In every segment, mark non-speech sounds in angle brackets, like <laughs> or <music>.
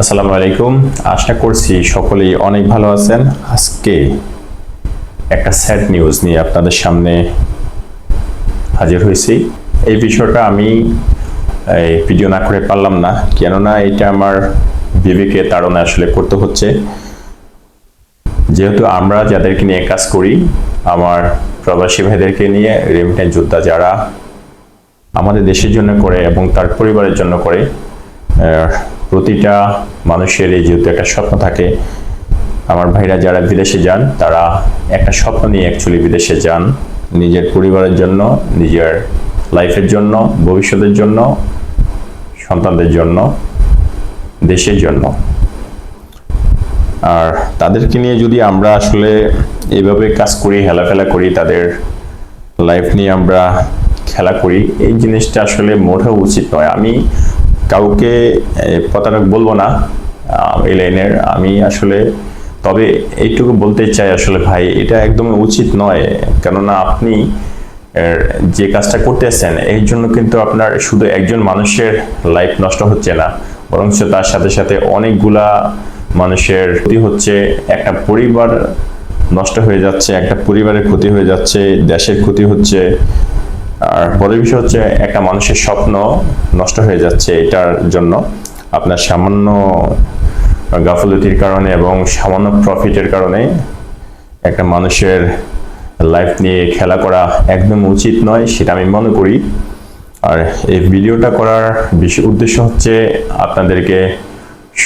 আসসালামু আলাইকুম। আশা করছি সকলেই অনেক ভালো আছেন। আজকে একটা স্যাড নিউজ নিয়ে আপনাদের সামনে হাজির হয়েছি। এই বিষয়টা আমি ভিডিও না করে পারলাম না, কেননা এটা আমার বিবেকে তাড়না আসলে করতে হচ্ছে। যেহেতু আমরা যাদেরকে নিয়ে কাজ করি, আমার প্রবাসী ভাইদেরকে নিয়ে, রেমিটেন্স যোদ্ধা যারা আমাদের দেশের জন্য করে এবং তার পরিবারের জন্য করে প্রতিটা মানুষের এই যেহেতু একটা স্বপ্ন থাকে, আমার ভাইরা যারা বিদেশে যান, তারা একটা স্বপ্ন নিয়ে অ্যাকচুয়ালি বিদেশে যান, নিজের পরিবারের জন্য, নিজের লাইফের জন্য, ভবিষ্যতের জন্য, সন্তানদের জন্য, দেশের জন্য। আর তাদেরকে নিয়ে যদি আমরা আসলে এইভাবে কাজ করি, হেলাফেলা করি, তাদের লাইফ নিয়ে আমরা খেলা করি, এই জিনিসটা আসলে মোটেও উচিত নয়। আমি কাউকে প্রতারক বলব না এই লাইনের। আমি আসলে, তবে এইটুকু বলতে চাই আসলে ভাই, এটা একদমই উচিত নয়। কেননা আপনি যে কাজটা করতেছেন এই জন্য কিন্তু আপনার শুধু একজন মানুষের লাইফ নষ্ট হচ্ছে না বরং তার সাথে সাথে অনেকগুলা মানুষের ক্ষতি হচ্ছে। একটা পরিবার নষ্ট হয়ে যাচ্ছে, একটা পরিবারের ক্ষতি হয়ে যাচ্ছে, দেশের ক্ষতি হচ্ছে। আর বড় বিষয় হচ্ছে, একটা মানুষের স্বপ্ন নষ্ট হয়ে যাচ্ছে এটার জন্য। আপনার সামান্য গাফলতির কারণে এবং সামান্য প্রফিটের কারণে একটা মানুষের লাইফ নিয়ে খেলা করা একদম উচিত নয়, সেটা আমি মনে করি। আর এই ভিডিওটা করার বিশেষ উদ্দেশ্য হচ্ছে আপনাদেরকে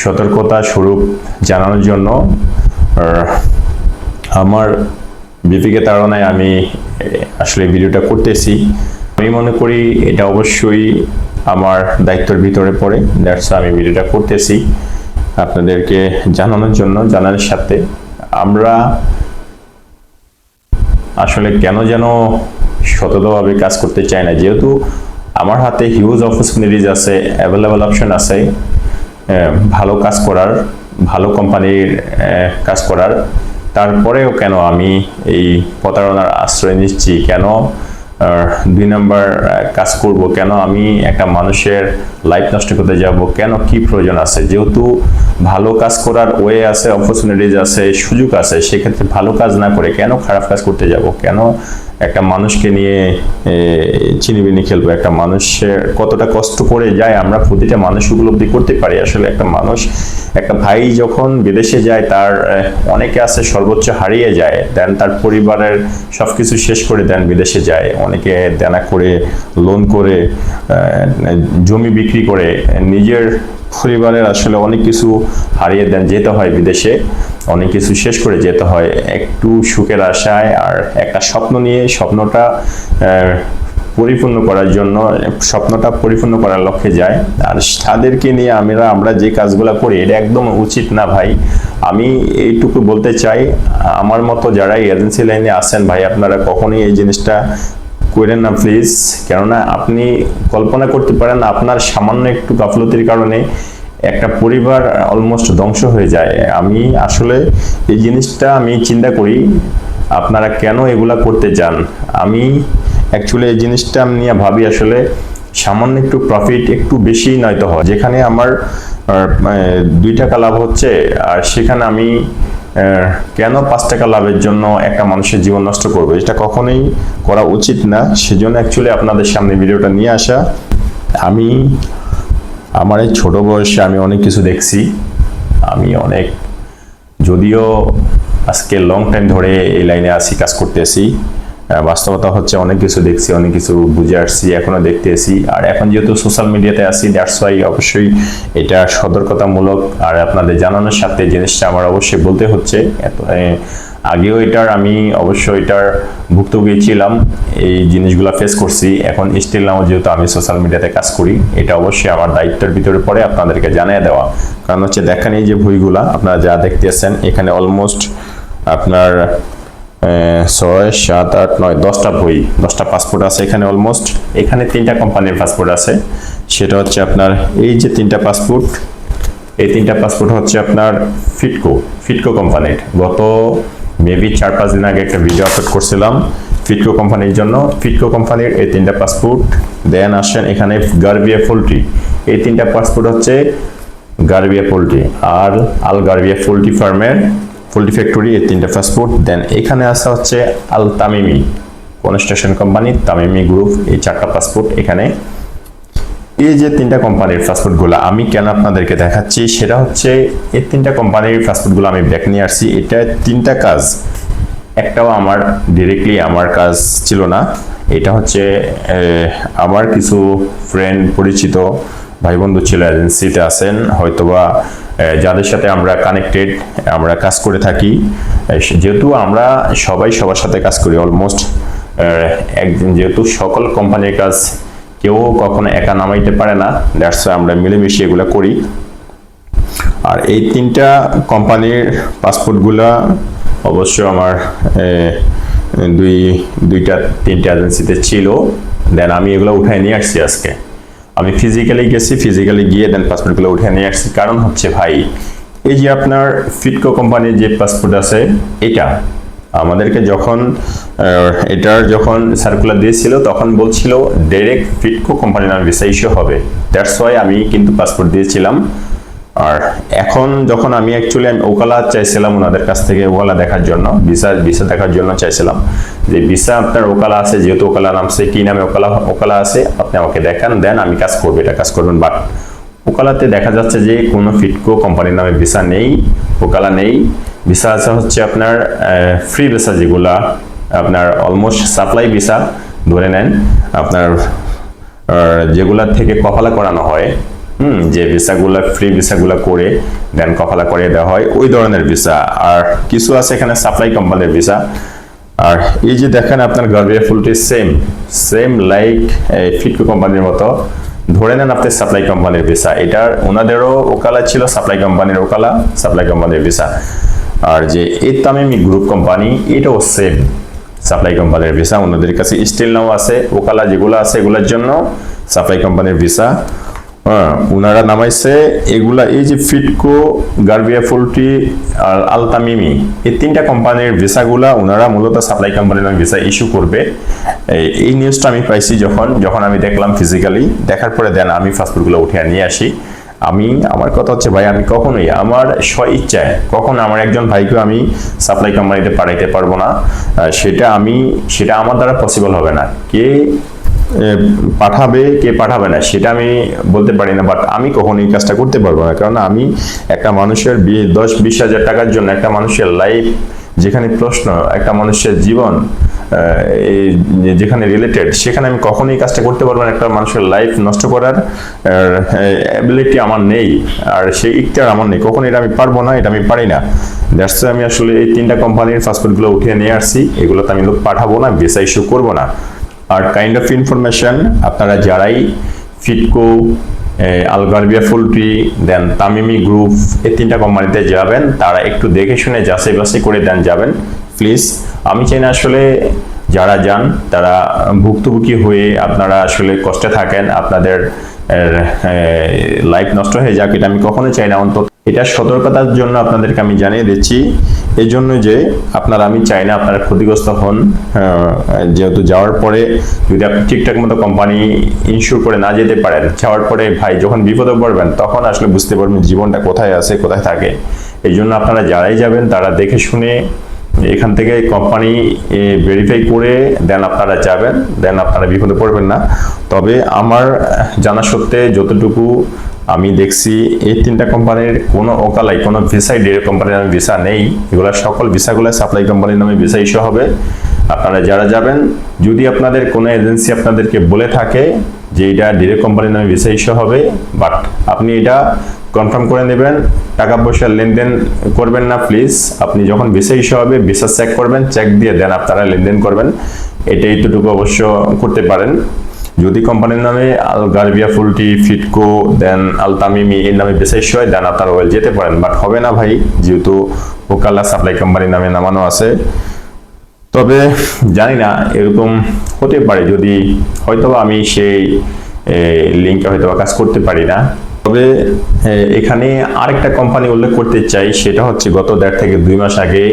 সতর্কতা স্বরূপ জানানোর জন্য। আমার বিপিকে তাড়নায় আমি আসলে ভিডিওটা করতেছি। আমি মনে করি এটা অবশ্যই আমার দায়িত্বের ভিতরে পড়ে। দ্যাটস আমি ভিডিওটা করতেছি আপনাদেরকে জানানোর জন্য, জানানোর সাথে। আমরা আসলে কেন যেন সততভাবে কাজ করতে চাই না। যেহেতু আমার হাতে হিউজ অপরচুনিটিজ আছে অ্যাভেলেবল অপশন আছে ভালো কাজ করার, ভালো কোম্পানির কাজ করার। তারপরেও কেন আমি এই প্রতারণার আশ্রয় নিচ্ছি? কেন দুই নম্বর কাজ করব? কেন আমি একটা মানুষের লাইফ নষ্ট করতে যাব? কেন কি প্রয়োজন আছে? যেহেতু ভালো কাজ করার ওয়ে আছে অপরচুনিটিজ আছে, সুযোগ আছে, সেক্ষেত্রে ভালো কাজ না করে কেন খারাপ কাজ করতে যাব? কেন একটা মানুষকে নিয়ে চিনিবিনি খেলব। একটা মানুষের কতটা কষ্ট করে যায়, আমরা প্রতিটা মানুষ উপলব্ধি করতে পারি। আসলে একটা মানুষ, একটা ভাই যখন বিদেশে যায়, তার অনেকে আছে সর্বোচ্চ হারিয়ে যায়, দেন তার পরিবারের সব কিছু শেষ করে দেন, বিদেশে যায়। অনেকে দেনা করে লোন করে জমি বিক্রি করে, নিজের পরিবারের আসলে অনেক কিছু হারিয়ে দেন যেতে হয় বিদেশে। অনেক কিছু শেষ করে যেতে হয়। একটু সুখের আশায় আর একটা স্বপ্ন নিয়ে স্বপ্নটা পরিপূর্ণ করার জন্য, স্বপ্নটা পরিপূর্ণ করার লক্ষ্যে যায়। আর তাদেরকে নিয়ে আমরা আমরা যে কাজগুলো করি, এটা একদম উচিত না ভাই। আমি এইটুকু বলতে চাই, আমার মতো যারা এজেন্সি লাইনে আছেন ভাই, আপনারা কখনোই এই জিনিসটা করেন না প্লিজ কেননা আপনি কল্পনা করতে পারেন, আপনার সামান্য একটু গাফলতির কারণে একটা পরিবার অলমোস্ট ধ্বংস হয়ে যায়। আমি আসলে এই জিনিসটা আমি চিন্তা করি, আপনারা কেন এগুলা করতে চান? আমি অ্যাকচুয়ালি এই জিনিসটা আমি নিয়ে ভাবি আসলে সামান্য একটু প্রফিট একটু বেশি নয়তো হয়। যেখানে আমার দুই টাকা লাভ হচ্ছে, আর সেখানে আমি কেন পাঁচ টাকা লাভের জন্য একটা মানুষের জীবন নষ্ট করবে? এটা কখনোই করা উচিত না। সেজন্য অ্যাকচুয়ালি আপনাদের সামনে ভিডিওটা নিয়ে আসা। আমি আমার এই ছোটো বয়সে আমি অনেক কিছু দেখছি। আমি অনেক যদিও আজকে লং টাইম ধরে এই লাইনে আসি কাজ করতে আসি আহ, বাস্তবতা হচ্ছে অনেক কিছু দেখছি, অনেক কিছু বুঝে আসছি, এখনও দেখতে আসি। আর এখন যেহেতু সোশ্যাল মিডিয়াতে আসি দ্যাটস ওয়াই অবশ্যই এটা সতর্কতামূলক আর আপনাদের জানানোর সাথে জিনিসটা আমার অবশ্যই বলতে হচ্ছে। এত আগেও এটার আমি অবশ্যই এটার ভুক্তভোগী ছিলাম, এই জিনিসগুলো ফেস করছি। এখন স্টিল নাও যেহেতু আমি সোশ্যাল মিডিয়াতে কাজ করি, এটা অবশ্যই আমার দায়িত্বের ভিতরে পড়ে আপনাদেরকে জানিয়ে দেওয়া। কারণ হচ্ছে দেখেন এই যে বইগুলা আপনারা যা দেখতেছেন, এখানে অলমোস্ট আপনার ছয়, সাত, আট, নয়, দশটা বই, দশটা পাসপোর্ট আছে এখানে অলমোস্ট এখানে তিনটা কোম্পানির পাসপোর্ট আছে। সেটা হচ্ছে আপনার এই যে তিনটা পাসপোর্ট এই তিনটা পাসপোর্ট হচ্ছে আপনার ফিটকো ফিটকো কোম্পানির গত মেবি চার, পাঁচ দিন আগে একটা ভিডিও আপলোড করছিলাম ফিটকো কোম্পানির জন্য। ফিটকো কোম্পানির এই তিনটা পাসপোর্ট দেন আসেন এখানে গার্বিয়া পোল্ট্রি এই তিনটা পাসপোর্ট হচ্ছে গার্বিয়া পোলট্রি আর আল গার্বিয়া পোলট্রি ফার্মের পোলট্রি ফ্যাক্টরি, এই তিনটা ফাস্টফুড দেন এখানে আসা হচ্ছে Al Tamimi construction company, Tamimi group এই চারটা পাসপোর্ট এখানে। এই যে তিনটা কোম্পানির ফাস্টফুডগুলো আমি কেন আপনাদেরকে দেখাচ্ছি, সেটা হচ্ছে এই তিনটা কোম্পানির ফাস্টফুডগুলো আমি ব্যাক নিয়ে আসছি। এটা তিনটা কাজ, একটাও আমার ডিরেক্টলি আমার কাজ ছিল না, এটা হচ্ছে আমার কিছু ফ্রেন্ড পরিচিত ভাই বন্ধু ছিল এজেন্সিতে আছেন, হয়তোবা যাদের সাথে আমরা কানেক্টেড আমরা কাজ করে থাকি যেহেতু আমরা সবাই সবার সাথে কাজ করি অলমোস্ট একদিন যেহেতু সকল কোম্পানির কাজ কেউ কখনো একা নামাইতে পারে না দ্যাটস আমরা মিলেমিশে এগুলো করি। আর এই তিনটা কোম্পানির পাসপোর্টগুলা অবশ্য আমার দুই, দুইটা, তিনটা এজেন্সিতে ছিল দেন আমি এগুলো উঠায় নিয়ে আসছি আজকে। আমি ফিজিক্যালি গেছি ফিজিক্যালি গিয়ে দেন পাসপোর্টগুলো উঠে নিয়ে আসছি। কারণ হচ্ছে ভাই, এই যে আপনার ফিটকো কোম্পানির যে পাসপোর্ট আছে, এটা আমাদেরকে যখন এটার যখন সার্কুলার দিয়েছিল, তখন বলছিল ডাইরেক্ট ফিটকো কোম্পানির নামে ভিসা হবে। দ্যাটস ওয়াই আমি কিন্তু পাসপোর্ট দিয়েছিলাম। আর এখন যখন আমি অ্যাকচুয়ালি আমি ওকালা চাইছিলাম ওনাদের কাছ থেকে ওকালা দেখার জন্য ভিসা ভিসা দেখার জন্য চাইছিলাম। যে ভিসা আপনার ওকালা আছে, যেহেতু ওকালা নামছে কি নামে ওকালা ওকালা আছে, আপনি আমাকে দেখান, দেন আমি কাজ করব, এটা কাজ করবেন। বাট ওকালাতে দেখা যাচ্ছে যে কোনো ফিটকো কোম্পানির নামে ভিসা নেই ওকালা নেই। ভিসা আছে হচ্ছে আপনার ফ্রি ভিসা যেগুলা, আপনার অলমোস্ট সাপ্লাই ভিসা ধরে নেন, আপনার যেগুলা থেকে কফালা করানো হয় হুম, যে ভিসাগুলো ফ্রি ভিসাগুলো করে দেন কফালা করে দেওয়া হয়। ওই ধরনের ভিসা। আর কিছু আছে এখানে সাপ্লাই কোম্পানির ভিসা। আর এই যে দেখেন আপনার গার্বিয়া ফুলটি সেম সেম লাইক ফিটকো কোম্পানির মতো। ধরে নেন আপনি সাপ্লাই কোম্পানির ভিসা। এটার ওনাদেরও ওকালা ছিল সাপ্লাই কোম্পানির ওকালা সাপ্লাই কোম্পানির ভিসা। আর যে এই তামিমি গ্রুপ কোম্পানি এটাও সেম সাপ্লাই কোম্পানির ভিসা। ওনাদের কাছে স্টিল নাও আছে, ওকালা যেগুলো আছে, এগুলোর জন্য সাপ্লাই কোম্পানির ভিসা। হ্যাঁ ওনারা নামাইছে, এগুলা এই যে ফিটকো, গার্বিয়া ফুলটি আর আলতামিমি এই তিনটা কোম্পানির ভিসাগুলা ওনারা মূলত সাপ্লাই কোম্পানির নামে ভিসা ইস্যু করবে। এই- নিউজটা আমি পাইছি যখন যখন আমি দেখলাম ফিজিক্যালি দেখার পরে দেন আমি ফাস্টফুডগুলো উঠে নিয়ে আসি। আমি, আমার কথা হচ্ছে, ভাই, আমি কখনোই, আমার স্ব ইচ্ছায় কখনো আমার একজন ভাইকে আমি সাপ্লাই কোম্পানিতে পাঠাইতে পারব না। সেটা আমি, সেটা আমার দ্বারা পসিবল হবে না। কে পাঠাবে, কে পাঠাবে না, সেটা আমি বলতে পারি না বাট আমি কখনো এই কাজটা করতে পারব না। কারণ আমি একটা মানুষের দশ, বিশ হাজার টাকার জন্য একটা মানুষের লাইফ যেখানে প্রশ্ন, একটা মানুষের জীবন যেখানে রিলেটেড সেখানে আমি কখনোই কাজটা করতে পারব না। একটা মানুষের লাইফ নষ্ট করার অ্যাবিলিটি আমার নেই, আর সেই ইকটার আমার নেই। কখনো এটা আমি পারব না, এটা আমি পারি না। দ্যাটস আমি আসলে এই তিনটা কোম্পানির ফাস্টফুডগুলো উঠিয়ে নিয়ে আসছি। এগুলোতে আমি লোক পাঠাবো না ভিসা ইস্যু করব না। আর কাইন্ড অফ ইনফরমেশন আপনারা যারাই ফিটকো আলগারবিয়া ফুলট্রি দেন তামিমি গ্রুপ এই তিনটা কোম্পানিতে যাবেন, তারা একটু দেখে শুনে যাচাই বাছাই করে দেন যাবেন। প্লিজ আমি চাই না আসলে যারা যান, তারা ভুক্তভোগী হয়ে আপনারা আসলে কষ্টে থাকেন, আপনাদের লাইফ নষ্ট হয়ে যাক, এটা আমি কখনো চাই না অন্তত। এটা সতর্কতার জন্য আপনাদেরকে আমি জানিয়ে দিচ্ছি। এই জন্য যে আপনারা, আমি চাই না আপনারা ক্ষতিগ্রস্ত হন। যেহেতু যাওয়ার পরে যদি আপনি ঠিকঠাক মতো কোম্পানি ইনস্যুর করে না যেতে পারেন, যাওয়ার পরে ভাই যখন বিপদে পড়বেন, তখন আসলে বুঝতে পারবেন জীবনটা কোথায় আছে, কোথায় থাকে। এই জন্য আপনারা যারাই যাবেন, তারা দেখে শুনে এখান থেকে কোম্পানি ভেরিফাই করে দেন আপনারা যাবেন দেন আপনারা বিপদে পড়বেন না। তবে আমার জানা সত্ত্বে যতটুকু আমি দেখছি এই তিনটা কোম্পানির কোনো ওকালাই কোনো ভিসাই ডিরেক্ট কোম্পানির নামে ভিসা নেই। এগুলো সকল ভিসাগুলো সাপ্লাই কোম্পানির নামে ভিসা ইস্যু হবে। আপনারা যারা যাবেন, যদি আপনাদের কোনো এজেন্সি আপনাদেরকে বলে থাকে যে এটা ডিরেক্ট কোম্পানির নামে ভিসা ইস্যু হবে বাট আপনি এটা কনফার্ম করে নেবেন, টাকা পয়সা লেনদেন করবেন না প্লিজ আপনি যখন ভিসা ইস্যু হবে ভিসা চেক করবেন চেক দিয়ে দেন আপনারা লেনদেন করবেন। এটা এইটুকু অবশ্য করতে পারেন। যদি কোম্পানির নামে আল গার্বিয়া ফুলটি ফিটকো, দেন আল তামিমি এর নামে বিশেষ হয় দেন আপনার ওয়েল যেতে পারেন। বাট হবে না ভাই, যেহেতু ওকালা সাপ্লাই কোম্পানির নামে নামানো আছে। তবে জানি না, এরকম হতে পারে যদি হয়তোবা আমি সেই লিঙ্কে হয়তোবা কাজ করতে পারি না। তবে এখানে আরেকটা কোম্পানি উল্লেখ করতে চাই, সেটা হচ্ছে গত দেড় থেকে দুই মাস আগে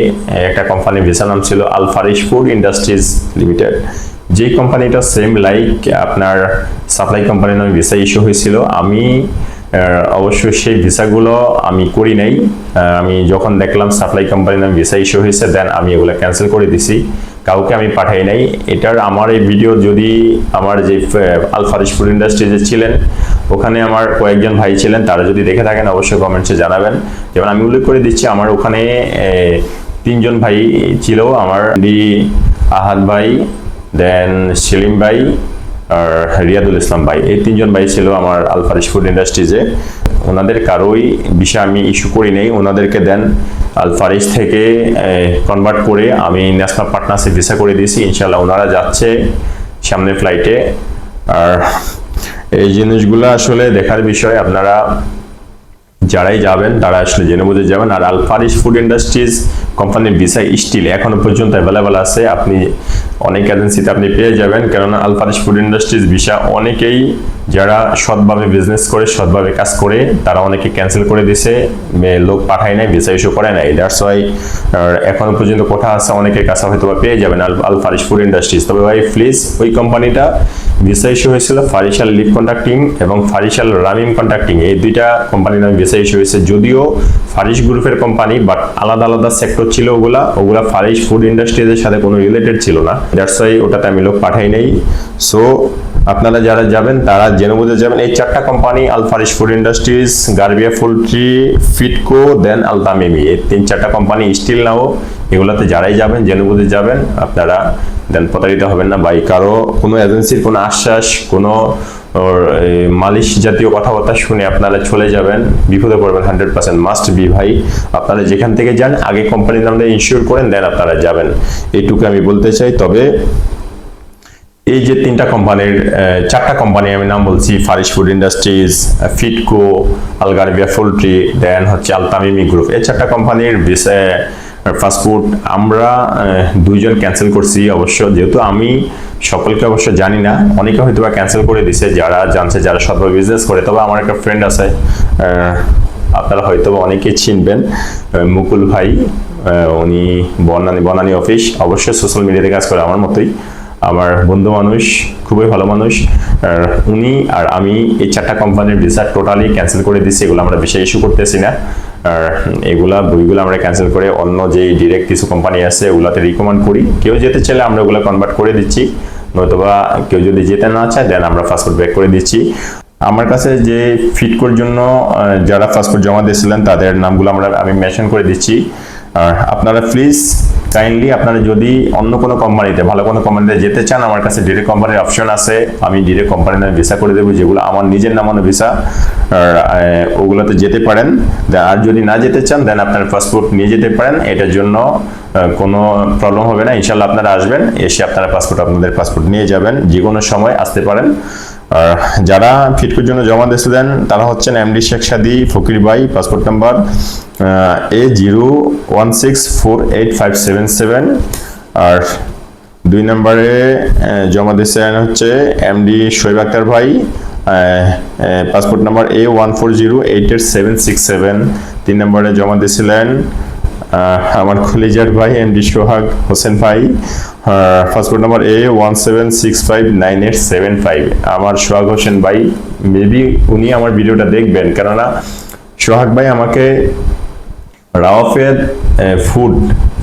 একটা কোম্পানির ভিসা নাম ছিল আলফারিশ ফুড ইন্ডাস্ট্রিজ লিমিটেড। যে কোম্পানিটা সেম লাইক আপনার সাপ্লাই কোম্পানির নামে ভিসা ইস্যু হয়েছিল, আমি অবশ্যই সেই ভিসাগুলো আমি করি নাই। আমি যখন দেখলাম সাপ্লাই কোম্পানি নামে ভিসা ইস্যু হয়েছে দেন আমি এগুলো ক্যান্সেল করে দিছি। কাউকে আমি পাঠাই নাই। এটার আমার এই ভিডিও যদি আমার যে আলফারিশ ফুড ইন্ডাস্ট্রিজে ছিলেন, ওখানে আমার কয়েকজন ভাই ছিলেন, তারা যদি দেখে থাকেন, অবশ্যই কমেন্টসে জানাবেন। যেমন আমি উল্লেখ করে দিচ্ছি, আমার ওখানে তিনজন ভাই ছিল, আমার দি আহাদ ভাই দেন সেলিম ভাই আর রিয়াদুল ইসলাম ভাই এই তিনজন ভাই ছিল আমার আলফারিশ ফুড ইন্ডাস্ট্রিজে ওনাদের কারোই বিষয় আমি ইস্যু করি নেই, ওনাদেরকে দেন আলফারিশ থেকে কনভার্ট করে আমি ন্যাশনাল পার্টনারশিপ ভিসা করে দিয়েছি ইনশাল্লাহ ওনারা যাচ্ছে সামনের ফ্লাইটে আর এই জিনিসগুলো আসলে দেখার বিষয়, আপনারা যারাই যাবেন, তারা আসলে জেনে বুঝে যাবেন। আর আলফারিশ ফুড ইন্ডাস্ট্রিজ কোম্পানির ভিসা স্টিল এখনও পর্যন্ত অ্যাভেলেবেল আছে। আপনি অনেক এজেন্সিতে আপনি পেয়ে যাবেন। কেননা আলফারিশ ফুড ইন্ডাস্ট্রিজ ভিসা অনেকেই যারা সৎভাবে বিজনেস করে, সৎভাবে কাজ করে, তারা অনেকে ক্যান্সেল করে দিছে লোক পাঠায় নাই ভিসা ইস্যু করে নাই। দ্যাটস ওয়াই এখনও পর্যন্ত কোথা আছে, অনেকের কাছে হয়তো বা পেয়ে যাবেন আল আলফারিশ ফুড ইন্ডাস্ট্রিজ তবে ভাই প্লিজ ওই কোম্পানিটা ভিসা ইস্যু হয়েছিল ফারিশাল লিভ কন্ট্রাক্টিং এবং ফারিশাল রামিম কন্ট্রাক্টিং এই দুইটা কোম্পানির নামে ভিসা ইস্যু হয়েছে। যদিও ফারিশ গ্রুপের কোম্পানি বাট আলাদা আলাদা সেক্টর ছিল ওগুলা ওগুলা ফারিশ ফুড ইন্ডাস্ট্রিজের সাথে কোনো রিলেটেড ছিল না। দ্যাটস ওয়াই ওটাতে আমি লোক পাঠাই নেই। সো আপনারা যারা যাবেন, তারা জেনে বুঝে যাবেন, এই চারটা company Al Farish food industries Garbia poultry Fitco then Al Tamimi এই তিন চারটা কোম্পানি স্টিল নাও এগুলাতে যারাই যাবেন, জেনে বুঝে যাবেন, আপনারা দেন প্রতারিত হবেন না। বাই কারও কোনো এজেন্সির কোনো আশ্বাস, কোনো ওর, মালিশ জাতীয় কথাবার্তা শুনে আপনারা চলে যাবেন। বিপদে পড়বেন হান্ড্রেড পার্সেন্ট মাস্ট বি ভাই। আপনারা যেখান থেকে যান আগে কোম্পানির নামটা ইনশিওর করেন দেন আপনারা যাবেন। এইটুকু আমি বলতে চাই তবে এই যে তিনটা কোম্পানির চারটা কোম্পানি আমি নাম বলছি Farish food industries Fitco Al Garbia poultry then হচ্ছে আলতামিমি গ্রুপ এই চারটা কোম্পানির ফাস্টফুড আমরা দুইজন ক্যান্সেল করছি অবশ্য। যেহেতু আমি সকলকে অবশ্য জানি না। অনেকে হয়তো বা ক্যান্সেল করে দিছে, যারা জানছে, যারা সৎভাবে বিজনেস করে। তবে আমার একটা ফ্রেন্ড আছে আপনারা হয়তো বা অনেকেই চিনবেন মুকুল ভাই উনি বনানী বনানী অফিস অবশ্যই সোশ্যাল মিডিয়াতে কাজ করে আমার মতোই। আমার বন্ধু মানুষ, খুবই ভালো মানুষ। উনি আর আমি এই চারটা কোম্পানির ভিসা টোটালি ক্যান্সেল করে দিচ্ছি এগুলো আমরা বেশি ইস্যু করতেছি না। এগুলা বইগুলো আমরা ক্যান্সেল করে অন্য যে ডিরেক্ট কিছু কোম্পানি আছে ওগুলাতে রিকমেন্ড করি। কেউ যেতে চাইলে আমরা ওগুলো কনভার্ট করে দিচ্ছি। নয়তোবা কেউ যদি যেতে না চায় দেন আমরা পাসপোর্ট ব্যাক করে দিচ্ছি। আমার কাছে যে ফিটকোর জন্য যারা পাসপোর্ট জমা দিয়েছিলেন, তাদের নামগুলো আমরা, আমি মেনশন করে দিচ্ছি। আর আপনারা প্লিজ কাইন্ডলি আপনারা যদি অন্য কোনো কোম্পানিতে ভালো কোনো কোম্পানিতে যেতে চান, আমার কাছে ডিরেক্ট কোম্পানির অপশন আছে। আমি ডিরেক্ট কোম্পানির নামে ভিসা করে দেবো, যেগুলো আমার নিজের নামানো ভিসা ওগুলোতে যেতে পারেন। আর যদি না যেতে চান দেন আপনার পাসপোর্ট নিয়ে যেতে পারেন। এটার জন্য কোনো প্রবলেম হবে না। ইনশাল্লাহ আপনারা আসবেন, এসে আপনারা পাসপোর্ট আপনাদের পাসপোর্ট নিয়ে যাবেন। যে কোনো সময় আসতে পারেন। আর যারা ফিটকোর জন্য জমা দিয়েছিলেন তারা হচ্ছেন এমডি শেখ সাদি, ফকির ভাই, passport number A zero one six four eight five seven seven আর দুই নম্বরে জমা দিয়েছেন হচ্ছে এমডি শোয়েব আক্তার ভাই passport number A one four zero eight eight seven six seven তিন নম্বরে জমা দিয়েছিলেন আমার কলিজার ভাই এমডি সোহাগ হোসেন ভাই passport number A one seven six five nine eight seven five আমার সোহাগ হোসেন ভাই মেবি উনি আমার ভিডিওটা দেখবেন, কেননা সোহাগ ভাই আমাকে রাওয়াফের ফুড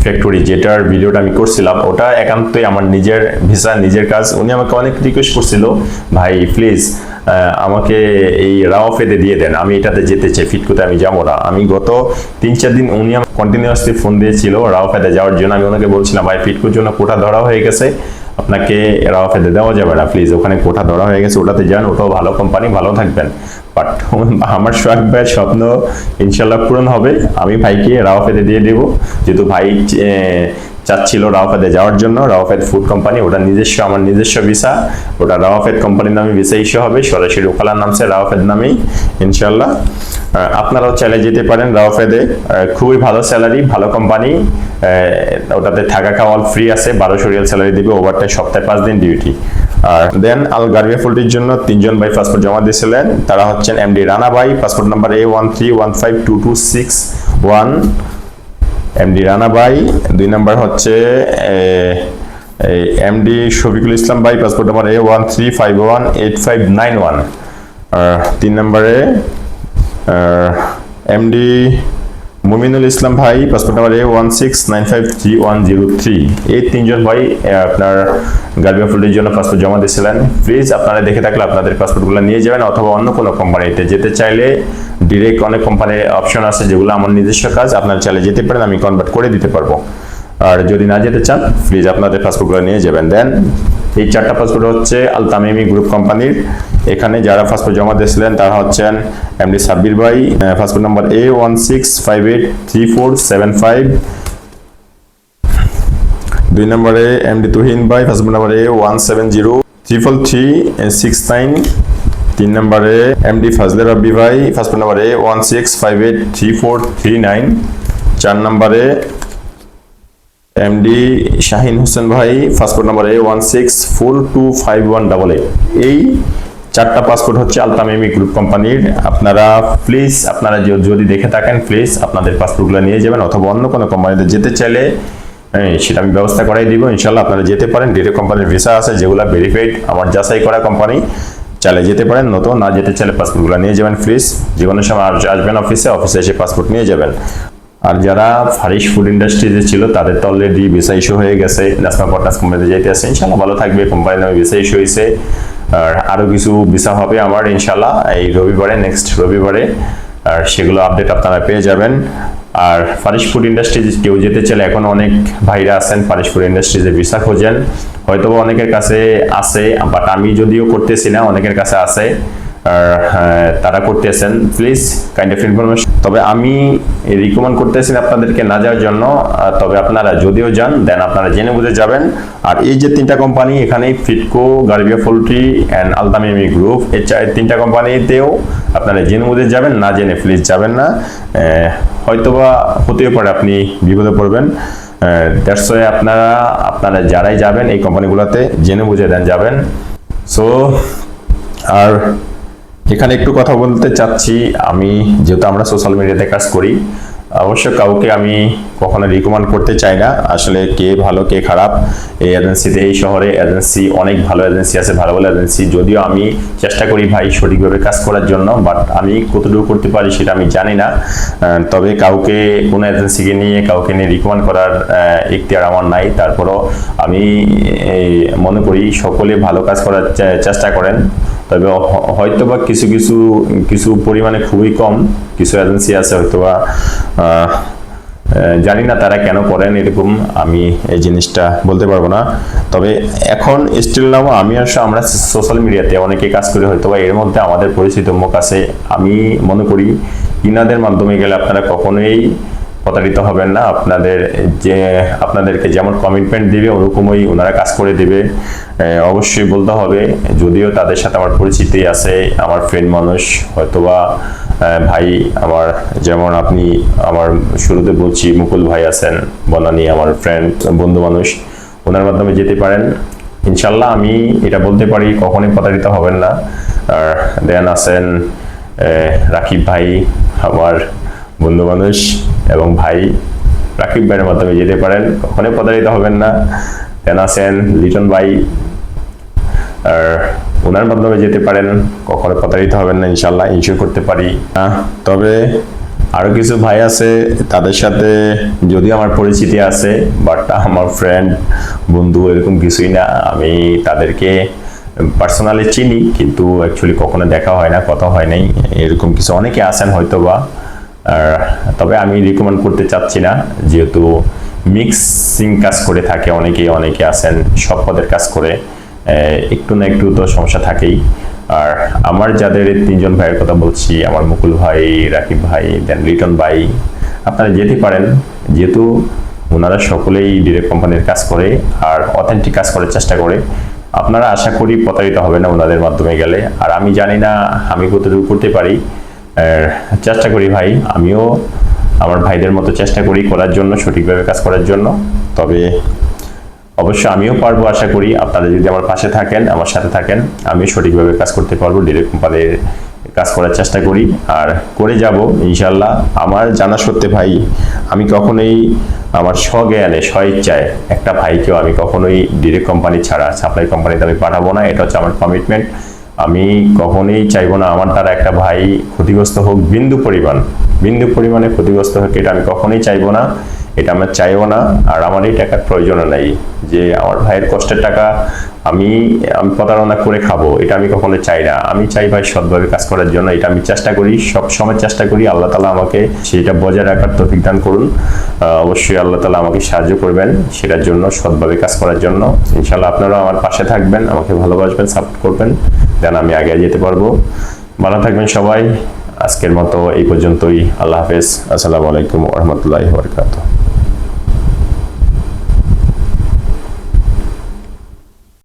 ফ্যাক্টরি যেটার ভিডিওটা আমি করছিলাম, ওটা একান্তই আমার নিজের ভিসা নিজের কাজ। উনি আমাকে অনেক রিকোয়েস্ট করছিল, ভাই প্লিজ আমাকে এই রাও ফেদে দিয়ে দেন, আমি এটাতে যেতে চাই, ফিটকুতে আমি যাব না। আমি গত তিন চার দিন উনি কন্টিনিউয়াসলি ফোন দিয়েছিল রাও ফেদে যাওয়ার জন্য। আমি ওনাকে বলছিলাম, ভাই, ফিটকুর জন্য কোটা ধরা হয়ে গেছে আপনাকে রাওয়াফেতে দেওয়া যাবে না। প্লিজ ওখানে কোঠা ধরা হয়ে গেছে, ওটাতে যান, ওটাও ভালো কোম্পানি ভালো থাকবেন। বাট <laughs> আমার শখ ভাইয়ের স্বপ্ন ইনশাল্লাহ পূরণ হবে। আমি ভাইকে রাওয়াফেতে দিয়ে দেবো। যেহেতু ভাই চাচ্ছিল রাওয়াফেতে যাওয়ার জন্য। রাওফেদ ফুড কোম্পানি, ওটা নিজস্ব, আমার নিজস্ব ভিসা। ওটা রাওফেদ কোম্পানির নামে ভিসা ইস্যু হবে, সরাসরি ওখালার নামছে রাওয়াফেদ নামেই ইনশাল্লাহ আপনারাও চাইলে যেতে পারেন রাওফেদে। খুবই ভালো স্যালারি ভালো কোম্পানি। ওটাতে থাকা খাওয়া ফ্রি আছে, বারোশো রিয়াল স্যালারি দিবে ওভারটাইম সপ্তাহে পাঁচ দিন ডিউটি আর দেন আল গার্বিয়া ফুলটির জন্য তিনজন ভাই পাসপোর্ট জমা দিয়েছিলেন। তারা হচ্ছেন এমডি রানা ভাই passport number A one three one five two two six one MD Rana ভাই দুই নাম্বার হচ্ছে এমডি শফিকুল ইসলাম ভাই passport number A one three five one eight five nine one তিন নম্বরে এমডি মুমিনুল ইসলাম ভাই passport number A one six nine five three one zero three এই তিনজন ভাই আপনার গার্বিয়া ফুলের জন্য পাসপোর্ট জমা দিয়েছিলেন। প্লিজ আপনারা দেখে থাকলে আপনাদের পাসপোর্টগুলো নিয়ে যাবেন অথবা অন্য কোনো কোম্পানিতে যেতে চাইলে ডিরেক্ট অনেক কোম্পানির অপশন আছে যেগুলো আমার নিজস্ব কাজ, আপনারা চাইলে যেতে পারেন, আমি কনভার্ট করে দিতে পারব। আর যদি না যেতে চান প্লিজ আপনাদের পাসপোর্টগুলো নিয়ে যাবেন। দেন এই চারটা পাসপোর্ট হচ্ছে আল তামিমি গ্রুপ কোম্পানির এখানে যারা পাসপোর্ট জমা দিয়েছিলেন, তারা হচ্ছেন এমডি সাব্বির ভাই passport number A one six five eight three four seven five দুই নম্বরে এমডি তুহিন ভাই passport number A one seven zero three triple three six nine তিন নম্বরে এমডি ফাজলে রব্বি ভাই passport number A one six five eight three four three nine চার নম্বরে MD Shahin Hossain ভাই passport number A one six four two five one double eight এই চারটা passport হচ্ছে Al Tamimi group কোম্পানির আপনারা প্লিজ আপনারা যদি দেখে থাকেন প্লিজ আপনাদের পাসপোর্টগুলো নিয়ে যাবেন অথবা অন্য কোনো কোম্পানিতে যেতে চাইলে সেটা আমি ব্যবস্থা করাই দিব। ইনশাল্লাহ আপনারা যেতে পারেন। ডিরেক্ট কোম্পানির ভিসা আছে, যেগুলো ভেরিফাইড আমার যাচাই করা কোম্পানি চাইলে যেতে পারেন, নতুন না যেতে চাইলে পাসপোর্টগুলো নিয়ে যাবেন প্লিজ যে কোনো সময় আস- আসবেন অফিসে অফিসে এসে পাসপোর্ট নিয়ে যাবেন। আর যারা ফারিশ ফুড ইন্ডাস্ট্রিতে ছিল, তাদের তো অলরেডি ভিসা ইস্যু হয়ে গেছে। ন্যাশনাল পার্টনার্স কোম্পানিতে যাইতে আছে, ইনশাল্লাহ ভালো থাকবে। কোম্পানির নামে ভিসা ইস্যু হয়েছে আর আরও কিছু ভিসা হবে আমার, ইনশাল্লাহ, এই রবিবারে নেক্সট রবিবারে। আর সেগুলো আপডেট আপনারা পেয়ে যাবেন। আর ফারিশ ফুড ইন্ডাস্ট্রিজ কেউ যেতে চাইলে এখন অনেক ভাইরা আছেন, ফারিশ ফুড ইন্ডাস্ট্রিজে ভিসা খোঁজেন। হয়তো অনেকের কাছে আছে বাট আমি যদিও করতেছি না, অনেকের কাছে আছে। তারা করতেছেন প্লিজ কাইন্ড অফ ইনফরমেশন তবে আমি রিকমেন্ড করতেছি আপনাদেরকে না যাওয়ার জন্য তবে আপনারা যদিও যান দেন আপনারা জেনে বুঝে যাবেন। আর এই যে তিনটা কোম্পানি এখানে Fitco Garbia poultry and Al Tamimi group এই চার তিনটা কোম্পানিতেও আপনারা জেনে বুঝে যাবেন, না জেনে প্লিজ যাবেন না। হয়তোবা হতেও পারে আপনি, বিপদে পড়বেন। ওয়ে আপনারা আপনারা যারাই যাবেন এই কোম্পানিগুলোতে জেনে বুঝে দেন যাবেন। সো আর এখানে একটু কথা বলতে চাচ্ছি। আমি, যেহেতু আমরা সোশ্যাল মিডিয়াতে কাজ করি, অবশ্য কাউকে আমি কখনো রিকমেন্ড করতে চাই না। আসলে কে ভালো কে খারাপ এই এজেন্সিতে এই শহরে এজেন্সি অনেক ভালো এজেন্সি আছে ভালো ভালো এজেন্সি যদিও আমি চেষ্টা করি ভাই সঠিকভাবে কাজ করার জন্য বাট আমি কতটুকু করতে পারি সেটা আমি জানি না। তবে কাউকে কোনো এজেন্সিকে নিয়ে কাউকে নিয়ে রিকমেন্ড করার ইখতিয়ার আমার নাই। তারপরও আমি মনে করি সকলে ভালো কাজ করার চেষ্টা করেন। তবে হ- হয়তোবা কিছু কিছু কিছু পরিমাণে খুবই কম কিছু এজেন্সি আছে হয়তোবা আহ, আহ, জানি না তারা কেন করেন, এরকম আমি এই জিনিসটা বলতে পারব না। তবে এখন স্টিল নাও, আমি আসলে আমরা সোশ্যাল মিডিয়াতে অনেকে কাজ করি হয়তোবা এর মধ্যে আমাদের পরিচিত মুখ আছে। আমি মনে করি ইনাদের মাধ্যমে গেলে আপনারা কখনোই প্রতারিত হবেন না। আপনাদের যে, আপনাদেরকে যেমন কমিটমেন্ট দিবে, ওরকমই ওনারা কাজ করে দিবে। অবশ্যই বলতে হবে, যদিও তাদের সাথে আমার পরিচিতি আছে, আমার ফ্রেন্ড মানুষ, হয়তোবা ভাই, আমার যেমন আপনি আমার শুরুতে বলছি, মুকুল ভাই আছেন, বনানী আমার ফ্রেন্ড বন্ধু মানুষ, ওনার মাধ্যমে যেতে পারেন। ইনশাল্লাহ আমি এটা বলতে পারি, কখনোই প্রতারিত হবেন না। আর দেন আছেন রাকিব ভাই, আমার বন্ধু মানুষ এবং ভাই, রাকিব ভাইয়ের মাধ্যমে যেতে পারেন, কখনোই প্রতারিত হবেন না। দেন আছেন লিটন ভাই, আর ওনার মাধ্যমে যেতে পারেন কখনো প্রতারিত হবেন না ইনশাল্লাহ ইনশিওর করতে পারি। আহ, তবে আরও কিছু ভাই আছে তাদের সাথে যদি আমার পরিচিতি আছে বাট আমার ফ্রেন্ড বন্ধু এরকম কিছুই না। আমি তাদেরকে পার্সোনালি চিনি কিন্তু অ্যাকচুয়ালি কখনো দেখা হয় না কথা হয় নাই এরকম কিছু অনেকে আছেন হয়তো বা তবে আমি রিকমেন্ড করতে চাচ্ছি না যেহেতু মিক্সিং কাজ করে থাকে অনেকেই অনেকে আছেন সব পদের কাজ করে। একটু না একটু তো সমস্যা থাকেই। আর আমার যাদের তিনজন ভাইয়ের কথা বলছি, আমার মুকুল ভাই, রাকিব ভাই দেন লিটন ভাই, আপনারা যেতে পারেন। যেহেতু ওনারা সকলেই ডিরেক্ট কোম্পানির কাজ করে আর অথেন্টিক কাজ করার চেষ্টা করে। আপনারা আশা করি প্রতারিত হবে না ওনাদের মাধ্যমে গেলে। আর আমি জানি না আমি কতটুকু করতে পারি। চেষ্টা করি ভাই, আমিও আমার ভাইদের মতো চেষ্টা করি করার জন্য, সঠিকভাবে কাজ করার জন্য। তবে অবশ্য আমিও পারব, আশা করি। আপনারা যদি আমার পাশে থাকেন, আমার সাথে থাকেন আমি সঠিকভাবে কাজ করতে পারব ডিরেক্ট কোম্পানির কাজ করার চেষ্টা করি। আর করে যাব ইনশাল্লাহ আমার জানা সত্ত্বে ভাই, আমি কখনোই আমার স্বজ্ঞানে স্ব ইচ্ছায় একটা ভাইকেও আমি কখনোই ডিরেক্ট কোম্পানি ছাড়া সাপ্লাই কোম্পানিতে আমি পাঠাবো না। এটা হচ্ছে আমার কমিটমেন্ট আমি কখনোই চাইব না আমার দ্বারা একটা ভাই ক্ষতিগ্রস্ত হোক, বিন্দু পরিমাণ। বিন্দু পরিমাণে ক্ষতিগ্রস্ত হোক, এটা আমি কখনোই চাইব না। এটা আমরা চাইব না, আর আমার এই টাকার প্রয়োজনও নেই যে আমার ভাইয়ের কষ্টের টাকা আমি আমি প্রতারণা করে খাব, এটা আমি কখনো চাই না। আমি চাই ভাই সৎভাবে কাজ করার জন্য, এটা আমি চেষ্টা করি, সব সময় চেষ্টা করি, আল্লাহ তালা আমাকে সেটা বজায় রাখার তৌফিক দান করুন। অবশ্যই আল্লাহ তালা আমাকে সাহায্য করবেন সেটার জন্য, সৎভাবে কাজ করার জন্য। ইনশাল্লাহ আপনারাও আমার পাশে থাকবেন, আমাকে ভালোবাসবেন, সাপোর্ট করবেন দেন আমি আগে যেতে পারব। ভালো থাকবেন সবাই, আজকের মতো এই পর্যন্তই, আল্লাহ হাফেজ, আসসালামু আলাইকুম রহমতুল্লাহ বরকাত